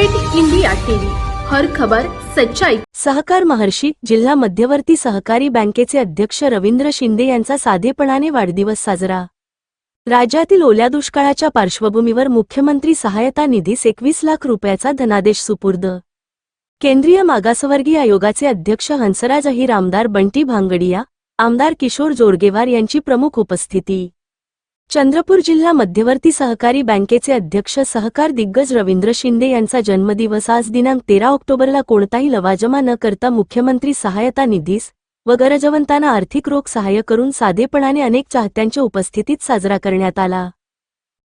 पेट India TV. हर खबर सच्चाई. सहकार महर्षी जिल्हा मध्यवर्ती सहकारी बँकेचे अध्यक्ष रवींद्र शिंदे यांचा साधेपणाने वाढदिवस साजरा. राज्यातील ओल्या दुष्काळाच्या पार्श्वभूमीवर मुख्यमंत्री सहायता निधीस एकवीस लाख रुपयाचा धनादेश सुपूर्द. केंद्रीय मागासवर्गीय आयोगाचे अध्यक्ष हंसराज अहिर आमदार बंटी भांगडिया आमदार किशोर जोरगेवार यांची प्रमुख उपस्थिती. चंद्रपूर जिल्हा मध्यवर्ती सहकारी बँकेचे अध्यक्ष सहकार दिग्गज रवींद्र शिंदे यांचा जन्मदिवस आज दिनांक तेरा ऑक्टोबरला कोणताही लवाजमा न करता मुख्यमंत्री सहायता निधीस व गरजवंतांना आर्थिक रोख सहाय्य करून साधेपणाने अनेक चाहत्यांच्या उपस्थितीत साजरा करण्यात आला.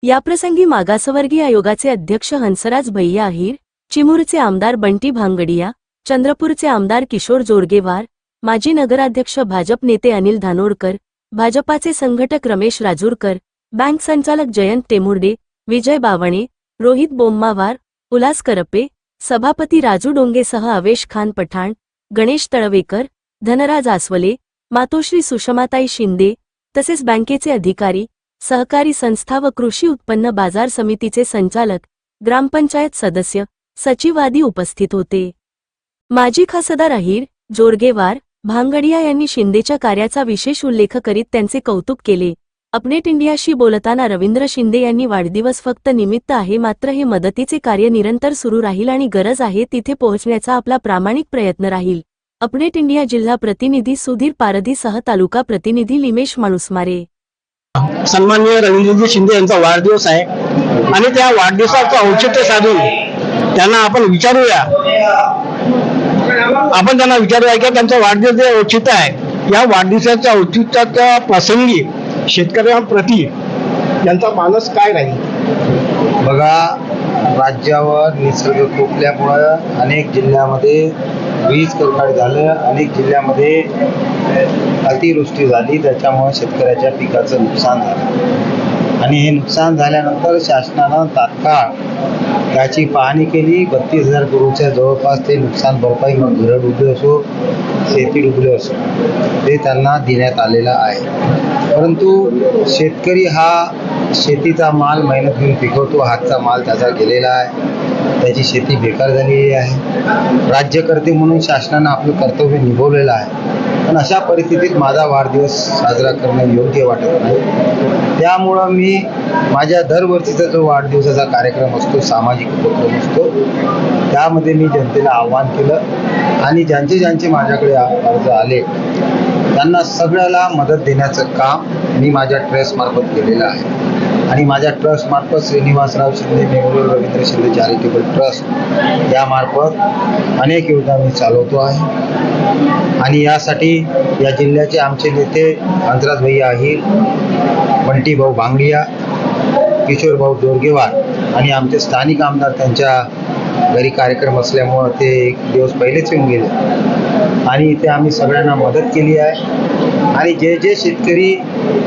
याप्रसंगी मागासवर्गीय आयोगाचे अध्यक्ष हंसराज भैया अहिर चिमूरचे आमदार बंटी भांगडिया चंद्रपूरचे आमदार किशोर जोरगेवार माजी नगराध्यक्ष भाजप नेते अनिल धानोरकर भाजपाचे संघटक रमेश राजूरकर बँक संचालक जयंत टेमुर्डे विजय बावणे रोहित बोम्मावार उल्हास करपे सभापती राजू डोंगेसह अवेश खान पठाण गणेश तळवेकर धनराज आसवले मातोश्री सुषमाताई शिंदे तसेच बँकेचे अधिकारी सहकारी संस्था व कृषी उत्पन्न बाजार समितीचे संचालक ग्रामपंचायत सदस्य सचिव आदी उपस्थित होते. माजी खासदार अहिर जोरगेवार भांगडिया यांनी शिंदेच्या कार्याचा विशेष उल्लेख करीत त्यांचे कौतुक केले. अपनेट इंडियाशी बोलताना रवींद्र शिंदे यांनी वाढदिवस फक्त निमित्त आहे मात्र हे मदतीचे कार्य निरंतर सुरू राहील आणि गरज आहे तिथे पोहोचण्याचा आपला प्रामाणिक प्रयत्न राहील. अपनेट इंडिया जिल्हा प्रतिनिधी सुधीर पारधी सह तालुका प्रतिनिधी लिमेश माणुसमारे. सन्माननीय रवींद्रजी शिंदे यांचा वाढदिवस आहे आणि त्या वाढदिवसाचं औचित्य साधून त्यांना आपण विचारूया. आपण त्यांना विचारूया की त्यांचा वाढदिवस जे औचित्य आहे या वाढदिवसाच्या औचित्याच्या प्रसंगी शेतकऱ्यांप्रती यांचा मानस काय राहील बघा राज्यावर निसर्ग कोपल्यामुळं अनेक जिल्ह्यामध्ये वीज कडकड झालं अनेक जिल्ह्यामध्ये अतिवृष्टी झाली त्याच्यामुळे शेतकऱ्याच्या पिकाचं नुकसान झालं. आणि हे नुकसान झाल्यानंतर शासनानं तात्काळ त्याची पाहणी केली. बत्तीस हजार करोडच्या जवळपास ते नुकसान भरपाई मग घरं डुबले असो शेती डुबले असो ते त्यांना देण्यात आलेलं आहे. परंतु शेतकरी हा शेतीचा माल मेहनत घेऊन पिकवतो हातचा माल त्याचा गेलेला आहे. त्याची शेती बेकार झालेली आहे. राज्यकर्ते म्हणून शासनानं आपलं कर्तव्य निभवलेलं आहे. पण अशा परिस्थितीत माझा वाढदिवस साजरा करणं योग्य वाटत नाही. त्यामुळं मी माझ्या दरवर्षीचा जो वाढदिवसाचा कार्यक्रम असतो सामाजिक उपक्रम असतो त्यामध्ये मी जनतेला आव्हान केलं आणि ज्यांचे ज्यांचे माझ्याकडे अर्ज आले त्यांना सगळ्याला मदत देण्याचं काम मी माझ्या ट्रस्टमार्फत केलेलं आहे. आणि माझ्या ट्रस्टमार्फत श्रीनिवासराव शिंदे नेहरू रवींद्र शिंदे चॅरिटेबल ट्रस्ट यामार्फत अनेक योजना मी चालवतो आहे. आणि यासाठी या जिल्ह्याचे आमचे नेते हंसराज भैया अहिर बंटी भाऊ भांगडिया किशोर भाऊ जोरगेवार आणि आमचे स्थानिक आमदार त्यांच्या घरी कार्यक्रम असल्यामुळं ते एक दिवस पहिलेच येऊन गेले. आणि इथे आम्ही सगळ्यांना मदत केली आहे. आणि जे जे शेतकरी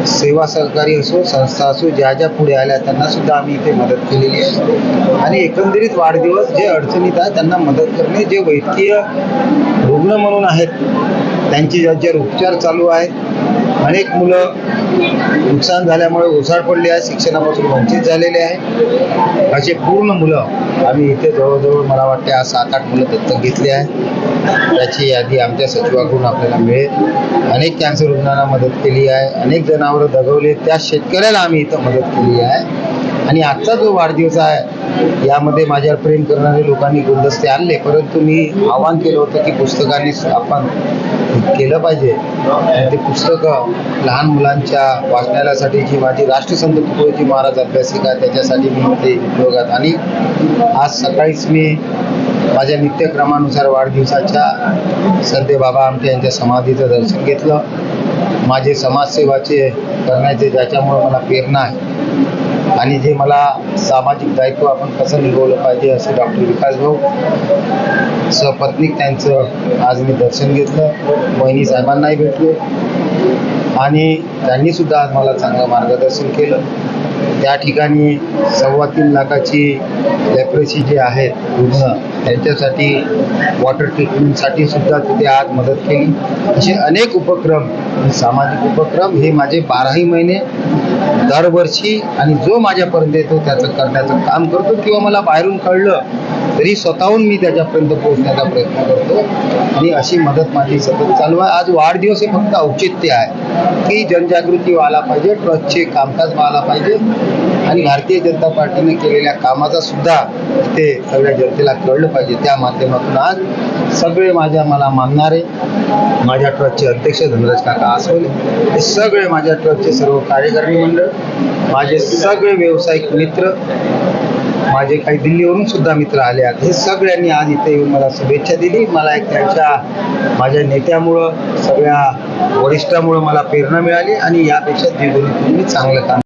सेवा सहकारी असो संस्था असो ज्या ज्या पुढे आल्या त्यांना सुद्धा आम्ही इथे मदत केलेली आहे. आणि एकंदरीत वाढदिवस जे अडचणीत आहे त्यांना मदत करणे जे वैद्यकीय रुग्ण म्हणून आहेत त्यांची ज्यांच्यावर उपचार चालू आहेत अनेक मुलं नुकसान झाल्यामुळे ओसाड पडले आहे शिक्षणापासून वंचित झालेले आहे. असे पूर्ण मुलं आम्ही इथे जवळजवळ मला वाटते आज सात आठ मुलं दत्तक घेतली आहे. त्याची यादी आमच्या सचिवाकडून आपल्याला मिळेल. अनेक कॅन्सर रुग्णांना मदत केली आहे. अनेक जनावरं दगवले त्या शेतकऱ्याला आम्ही इथं मदत केली आहे. आणि आजचा जो वाढदिवस आहे यामध्ये माझ्यावर प्रेम करणारे लोकांनी गुलदस्ते आणले परंतु मी आवाहन केलं होतं की पुस्तकाने आपण केलं पाहिजे. आणि ते पुस्तकं लहान मुलांच्या वाचनालयासाठी जी माझी राष्ट्रसंत तुकडोजी महाराज अभ्यासिका त्याच्यासाठी मी ते उपयोगात आणि आज सकाळीच मी माझ्या नित्यक्रमानुसार वाढदिवसाच्या सध्या बाबा आमटे यांच्या समाधीचं दर्शन घेतलं. माझे समाजसेवाचे करण्याचे ज्याच्यामुळं मला प्रेरणा आहे आणि जे मला सामाजिक दायित्व आपण कसं निभवलं पाहिजे असं डॉक्टर विकास भाऊ सपत्नीक त्यांचं आज मी दर्शन घेतलं बहिणी साहेबांनाही भेटलो आणि त्यांनी सुद्धा आज मला चांगलं मार्गदर्शन केलं. त्या ठिकाणी सव्वा तीन लाखाची लेप्रेसी जे आहेत रुग्ण त्यांच्यासाठी वॉटर ट्रीटमेंटसाठी सुद्धा तिथे आज मदत केली. असे अनेक उपक्रम सामाजिक उपक्रम हे माझे बाराही महिने दरवर्षी आणि जो माझ्यापर्यंत येतो त्याचं करण्याचं काम करतो किंवा मला बाहेरून कळलं तरी स्वतःहून मी त्याच्यापर्यंत पोहोचण्याचा प्रयत्न करतो. आणि अशी मदत माझी सतत चालू आहे. आज वाढदिवस हे फक्त औचित्य आहे की जनजागृती व्हायला पाहिजे ट्रस्टचे कामकाज व्हायला पाहिजे आणि भारतीय जनता पार्टीने केलेल्या कामाचा सुद्धा ते सगळ्या जनतेला कळलं पाहिजे. त्या माध्यमातून आज सगळे माझ्या मला मानणारे माझ्या ट्रस्टचे अध्यक्ष धनराज काका आसवले. हे सगळे माझ्या ट्रस्टचे सर्व कार्यकारिणी मंडळ माझे सगळे व्यावसायिक मित्र माझे काही दिल्लीवरून सुद्धा मित्र आले आहेत. हे सगळ्यांनी आज इथे येऊन मला शुभेच्छा दिली. मला एक त्यांच्या माझ्या नेत्यामुळं सगळ्या वरिष्ठामुळं मला प्रेरणा मिळाली आणि यापेक्षा द्विगुणित मी चांगलं काम